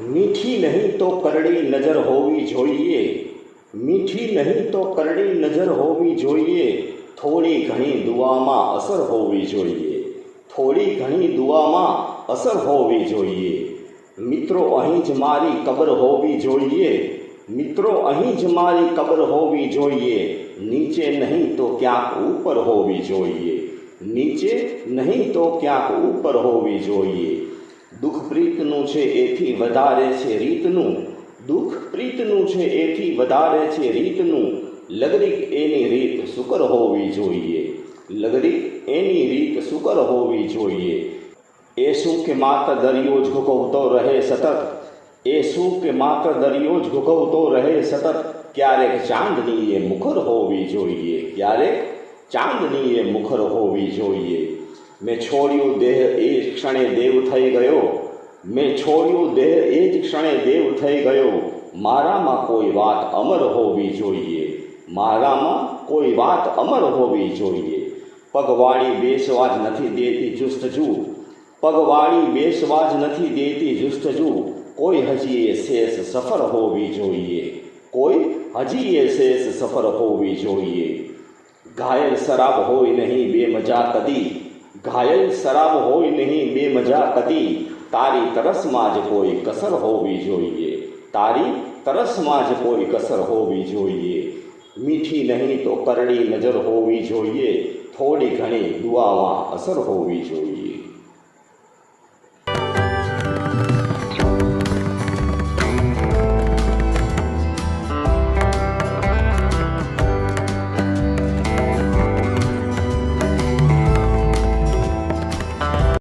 નહીં તો કરડી નજર હોવી જોઈએ મીઠી નહીં તો કરડી નજર હોવી જોઈએ થોડી ઘણી દુઆમાં અસર હોવી જોઈએ થોડી ઘણી દુઆમાં અસર હોવી જોઈએ મિત્રો અહીં જ મારી કબર હોવી જોઈએ મિત્રો અહીં જ મારી કબર હોવી જોઈએ નીચે નહીં તો ક્યાંક ઉપર હોવી જોઈએ નીચે નહીં તો ક્યાંક ઉપર હોવી જોઈએ દુઃખ પ્રીતનું છે એથી વધારે છે રીતનું દુઃખ પ્રીતનું છે એથી વધારે છે રીતનું લગરીક એની રીત સુકર હોવી જોઈએ લગરીક એની રીત સુકર હોવી જોઈએ એ શું કે માત્ર દરિયો જ ભૂકવતો રહે સતત એ શું કે માત્ર દરિયો જ ભૂકવતો રહે સતત ક્યારેક ચાંદની એ મુખર હોવી જોઈએ ક્યારેક ચાંદની એ મુખર હોવી જોઈએ મેં છોડ્યું દેહ એ જ ક્ષણે દેવ થઈ ગયો મેં છોડ્યું દેહ એ જ ક્ષણે દેવ થઈ ગયો મારામાં કોઈ વાત અમર હોવી જોઈએ મારામાં કોઈ વાત અમર હોવી જોઈએ પગવાળી બેસવા જ નથી દેતી જુસ્તજુ પગવાળી બેસવા જ નથી દેતી જુસ્તજુ કોઈ હજી એ શેષ સફર હોવી જોઈએ કોઈ હજી એ શેષ સફર હોવી જોઈએ ઘાયલ શરાબ હોય નહીં બે મજા કદી ઘાયલ શરાબ હોય નહીં બે મજા કદી તારી તરસમાં જ કોઈ કસર હોવી જોઈએ તારી તરસમાં જ કોઈ કસર હોવી જોઈએ મીઠી નહીં તો કરડી નજર હોવી જોઈએ થોડી ઘણી દુઆમાં અસર હોવી જોઈએ